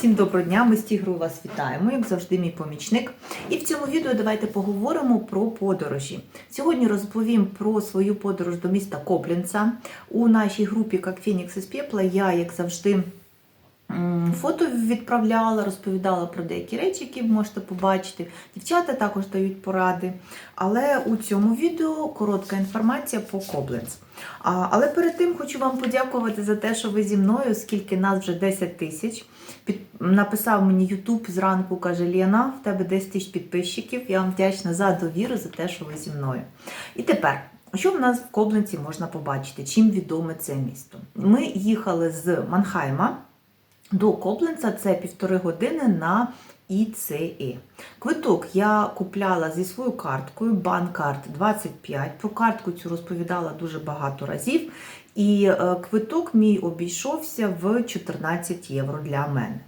Всім доброго дня, ми з Тігру вас вітаємо, як завжди, мій помічник. І в цьому відео давайте поговоримо про подорожі. Сьогодні розповім про свою подорож до міста Коблінца. У нашій групі як Фінікс із Пепла я, як завжди, фото відправляла, розповідала про деякі речі, які можете побачити. Дівчата також дають поради. Але у цьому відео коротка інформація по Коблинц. Але перед тим хочу вам подякувати за те, що ви зі мною, оскільки нас вже 10 тисяч. Написав мені Ютуб зранку, каже Ліна, в тебе 10 тисяч підписчиків. Я вам вдячна за довіру, за те, що ви зі мною. І тепер, що в нас в Коблинці можна побачити? Чим відоме це місто? Ми їхали з Манхайма до Коблинца, це півтори години на ІЦЕ. Квиток я купляла зі своєю карткою, банкарт 25. Про картку цю розповідала дуже багато разів. І е, квиток мій обійшовся в 14 євро для мене.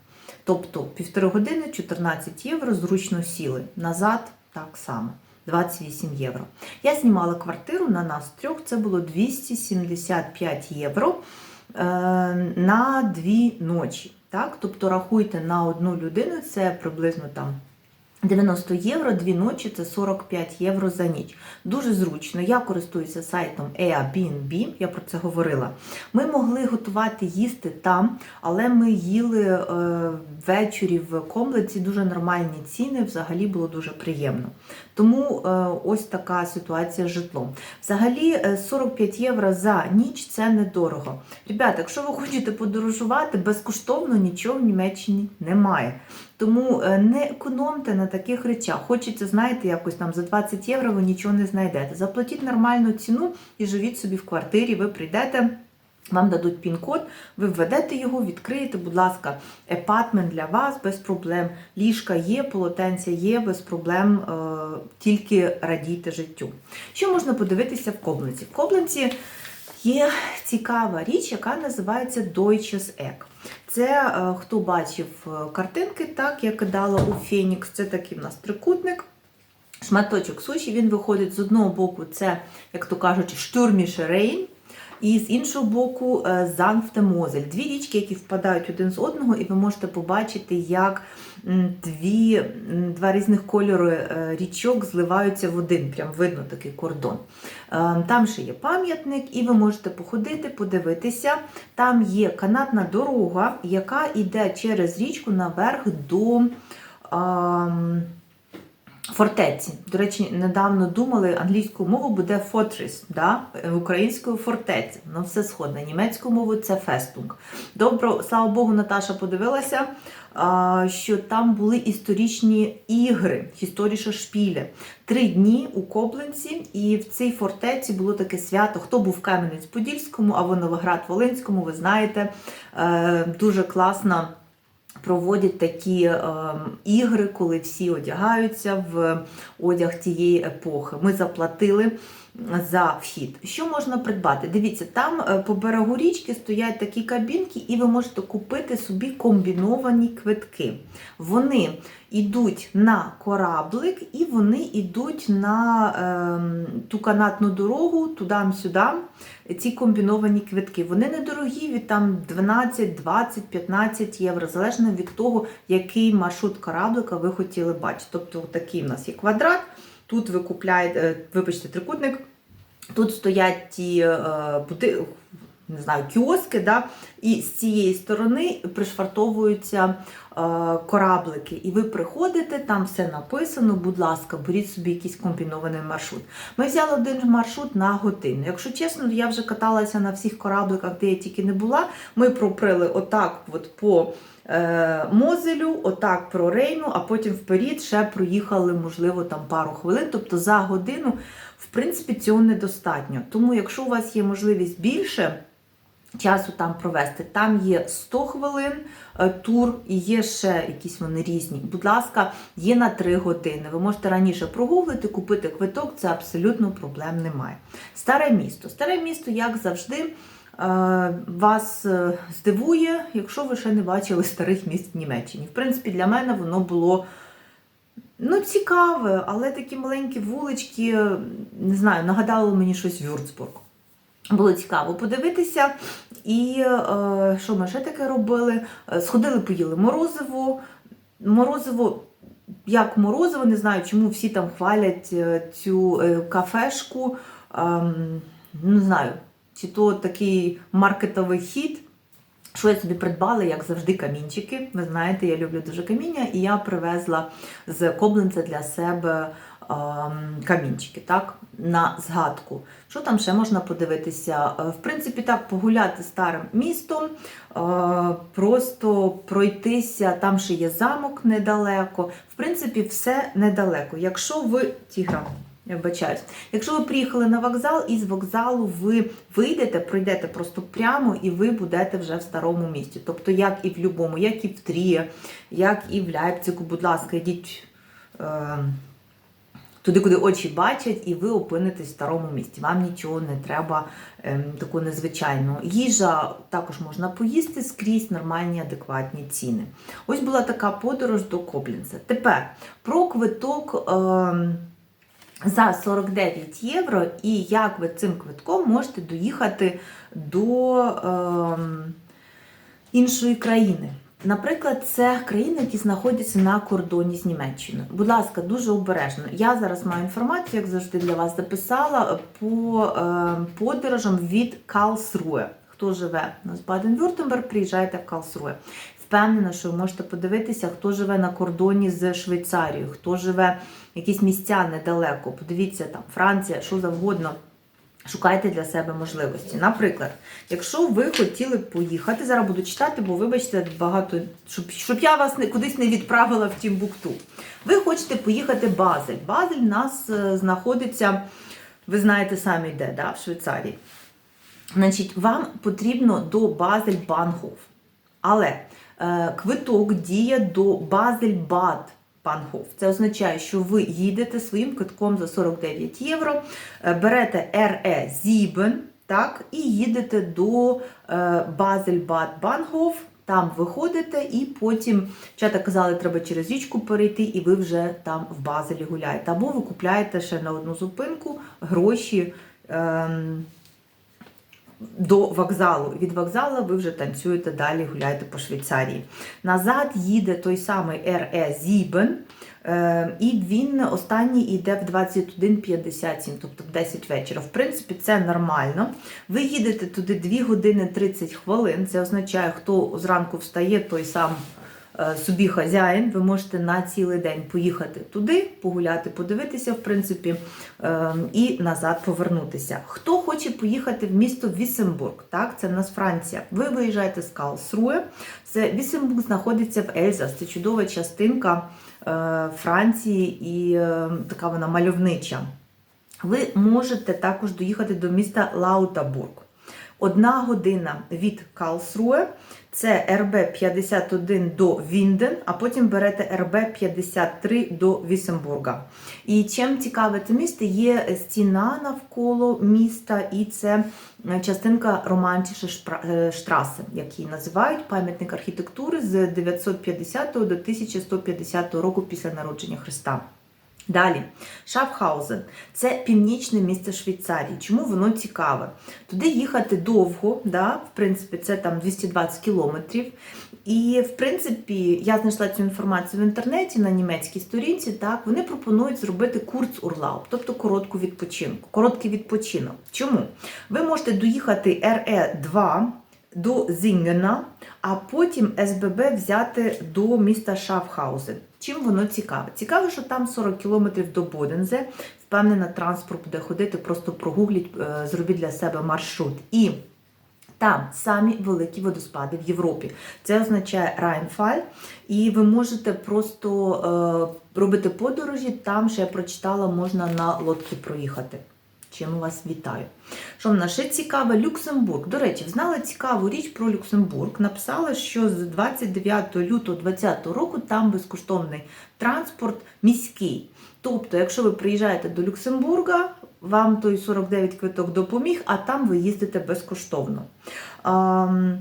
Тобто півтори години 14 євро зручно сіли. Назад так само. 28 євро. Я знімала квартиру на нас трьох, це було 275 євро на дві ночі. Так? Тобто рахуйте на одну людину, це приблизно там 90 євро, дві ночі це 45 євро за ніч. Дуже зручно. Я користуюся сайтом Airbnb, я про це говорила. Ми могли готувати їсти там, але ми їли е, ввечері в комплексі дуже нормальні ціни, взагалі було дуже приємно. Тому е, ось така ситуація з житлом. Взагалі, е, 45 євро за ніч це недорого. Ребята, якщо ви хочете подорожувати, безкоштовно нічого в Німеччині немає. Тому е, не економте на таких речах. Хочеться, знаєте, якось там за 20 євро ви нічого не знайдете. Заплатіть нормальну ціну і живіть собі в квартирі, ви прийдете. Вам дадуть пін-код, ви введете його, відкриєте, будь ласка, епатмент для вас без проблем. Ліжка є, полотенця є, без проблем, е, тільки радійте життю. Що можна подивитися в Коблинці? В Коблинці є цікава річ, яка називається Deutsches Egg. Це е, хто бачив е, картинки, так, я кидала у Фенікс, це такий в нас трикутник. Шматочок суші, він виходить з одного боку, це, як то кажуть, штурміше рейн, і з іншого боку Занфтемозель. Дві річки, які впадають один з одного, і ви можете побачити, як дві, два різних кольори е, річок зливаються в один. Прям видно такий кордон. Е, Там ще є пам'ятник, і ви можете походити, подивитися. Там є канатна дорога, яка йде через річку наверх до. Фортеці. До речі, недавно думали, англійською мовою буде fortress, да? українською фортеця. Ну, все сходне. Німецькою мовою це фестунг. Добро, слава Богу, Наташа подивилася, що там були історичні ігри, історіша шпілі. Три дні у Кобленці, і в цій фортеці було таке свято. Хто був в Кам'янець-Подільському або Новоград-Волинському, ви знаєте, е, дуже класно проводять такі е, ігри, коли всі одягаються в одяг тієї епохи. Ми заплатили за вхід. Що можна придбати? Дивіться, там е, по берегу річки стоять такі кабінки, і ви можете купити собі комбіновані квитки. Вони йдуть на кораблик і вони йдуть на е, ту канатну дорогу, туди-сюдам, Ці комбіновані квитки. Вони недорогі від там 12, 20, 15 євро, залежно від того, який маршрут кораблика ви хотіли бачити. Тобто, такий у нас є квадрат. Тут ви купляєте, е, вибачте, трикутник. Тут стоять ті е, бути, не знаю, кіоски, да? і з цієї сторони пришвартовуються е, кораблики. І ви приходите, там все написано, будь ласка, беріть собі якийсь комбінований маршрут. Ми взяли один маршрут на годину. Якщо чесно, я вже каталася на всіх корабликах, де я тільки не була. Ми проприли отак от по е, Мозелю, отак про Рейну, а потім вперед ще проїхали, можливо, там пару хвилин. Тобто за годину, в принципі, цього недостатньо. Тому, якщо у вас є можливість більше часу там провести, там є 100 хвилин е, тур і є ще якісь вони різні. Будь ласка, є на 3 години. Ви можете раніше прогуглити, купити квиток, це абсолютно проблем немає. Старе місто. Старе місто, як завжди. е, Вас е, здивує, якщо ви ще не бачили старих міст в Німеччині. В принципі, для мене воно було ну, цікаве, але такі маленькі вулички, не знаю, нагадало мені щось Вюрцбург. Було цікаво подивитися. І е, що ми ще таке робили? Е, Сходили, поїли морозиво. Морозиво, як морозиво, не знаю, чому всі там хвалять е, цю е, кафешку. Ем, не знаю, чи то такий маркетовий хід. Що я собі придбала, як завжди, камінчики. Ви знаєте, я люблю дуже каміння, і я привезла з Коблинця для себе камінчики, так, на згадку. Що там ще можна подивитися? Е, В принципі, так, погуляти старим містом, е, просто пройтися, там ще є замок недалеко. В принципі, все недалеко. Якщо ви тігра. Я вибачаюсь. Якщо ви приїхали на вокзал, і з вокзалу ви вийдете, пройдете просто прямо, і ви будете вже в старому місті. Тобто, як і в любому, як і в Тріє, як і в Ляйпцику, будь ласка, йдіть е, туди, куди очі бачать, і ви опинитесь в старому місті. Вам нічого не треба е, такого незвичайного. Їжа також можна поїсти скрізь нормальні, адекватні ціни. Ось була така подорож до Коблінця. Тепер про квиток. Е, за 49 євро, і як ви цим квитком можете доїхати до ем, іншої країни. Наприклад, це країни, які знаходяться на кордоні з Німеччиною. Будь ласка, дуже обережно. Я зараз маю інформацію, як завжди для вас записала по е, подорожам від Калсруе. Хто живе на Баден-Вюртемберг, приїжджайте в Калсруе. Впевнена, що ви можете подивитися, хто живе на кордоні з Швейцарією, хто живе якісь місця недалеко. Подивіться там Франція, що завгодно. Шукайте для себе можливості. Наприклад, якщо ви хотіли поїхати, зараз буду читати, бо вибачте, багато, щоб, щоб я вас не, кудись не відправила в Тімбукту. Ви хочете поїхати Базель. Базель у нас е, знаходиться, ви знаєте самі де, да, в Швейцарії. Значить, вам потрібно до Базель Банхоф. Але е, квиток діє до Базель Банхоф. Це означає, що ви їдете своїм квитком за 49 євро, е, берете РЕ Зібен, і їдете до е, Базель Бад Банхоф. Там виходите, і потім, чата казали, треба через річку перейти, і ви вже там в Базелі гуляєте. Або ви купляєте ще на одну зупинку гроші. Ем, до вокзалу. Від вокзалу ви вже танцюєте далі, гуляєте по Швейцарії. Назад їде той самий РЕ Зібен, е, і він останній йде в 21.57, тобто в 10 вечора. В принципі, це нормально. Ви їдете туди 2 години 30 хвилин. Це означає, хто зранку встає, той сам. Е, Собі хазяїн, ви можете на цілий день поїхати туди, погуляти, подивитися, в принципі, е, і назад повернутися. Хто хоче поїхати в місто Вісембург, так, це в нас Франція. Ви виїжджаєте з Калсруе. Це Вісембург знаходиться в Ельзас. Це чудова частинка е, Франції і е, така вона мальовнича. Ви можете також доїхати до міста Лаутабург. Одна година від Калсруе, це РБ 51 до Вінден, а потім берете РБ 53 до Вісембурга. І чим цікаве це місто, є стіна навколо міста, і це частинка Романтіше Штраси, як її називають, пам'ятник архітектури з 950 до 1150 року після народження Христа. Далі, Шафхаузен це північне місце Швейцарії. Чому воно цікаве? Туди їхати довго, да? в принципі, це там 220 кілометрів. І, в принципі, я знайшла цю інформацію в інтернеті на німецькій сторінці. Так, вони пропонують зробити курц-урлауп, тобто коротку відпочинку, короткий відпочинок. Чому? Ви можете доїхати РЕ-2 до Зінгена, а потім СББ взяти до міста Шафхаузен. Чим воно цікаве? Цікаво, що там 40 кілометрів до Бодензе. Впевнена, транспорт буде ходити, просто прогугліть, е, зробіть для себе маршрут. І там самі великі водоспади в Європі. Це означає Райнфаль, і ви можете просто е, робити подорожі. Там ще я прочитала, можна на лодці проїхати. Чим вас вітаю. Що в нас ще цікаве? Люксембург. До речі, знала цікаву річ про Люксембург. Написала, що з 29 лютого 2020 року там безкоштовний транспорт міський. Тобто, якщо ви приїжджаєте до Люксембурга, вам той 49 квиток допоміг, а там ви їздите безкоштовно. Ам,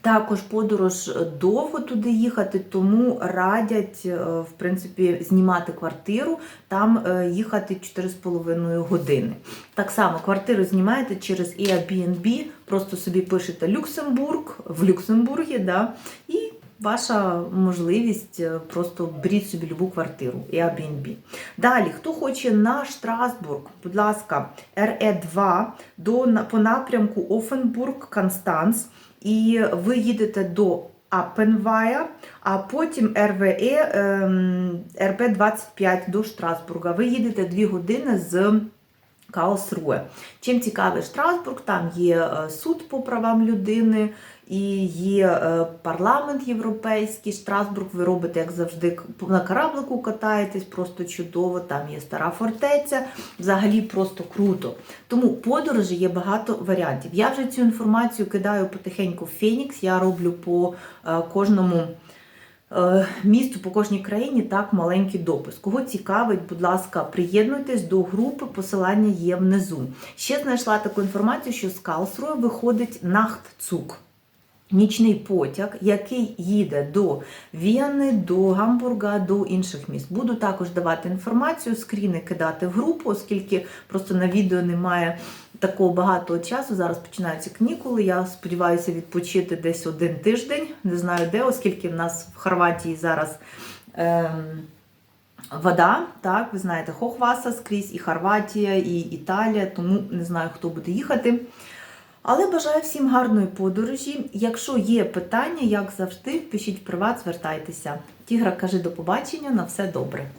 Також подорож довго туди їхати, тому радять е, в принципі знімати квартиру, там е, їхати 4,5 години. Так само квартиру знімаєте через Airbnb, просто собі пишете Люксембург в Люксембургі, да, і ваша можливість е, просто беріть собі любу квартиру і Airbnb. Далі, хто хоче на Штрасбург, будь ласка, РЕ2 до, по напрямку Офенбург, Констанц, і ви їдете до Аппенвая, а потім РВЕ ем, РБ-25 до Штрасбурга. Ви їдете 2 години з Каосруе. Чим цікавий Штрасбург, там є е, суд по правам людини і є е, парламент європейський. Штрасбург ви робите, як завжди, на кораблику катаєтесь, просто чудово. Там є стара фортеця, взагалі просто круто. Тому подорожі є багато варіантів. Я вже цю інформацію кидаю потихеньку в Фенікс. Я роблю по е, кожному е, місту, по кожній країні так маленький допис. Кого цікавить, будь ласка, приєднуйтесь до групи, посилання є внизу. Ще знайшла таку інформацію, що з Калсрує виходить Нахтцук. Нічний потяг, який їде до Віни, до Гамбурга, до інших міст. Буду також давати інформацію, скріни кидати в групу, оскільки просто на відео немає такого багато часу. Зараз починаються канікули. Я сподіваюся відпочити десь один тиждень. Не знаю де, оскільки в нас в Хорватії зараз. Ем, Вода, так, ви знаєте, Хохваса скрізь, і Хорватія, і Італія, тому не знаю, хто буде їхати. Але бажаю всім гарної подорожі. Якщо є питання, як завжди, пишіть приват, звертайтеся. Тігра каже до побачення, на все добре.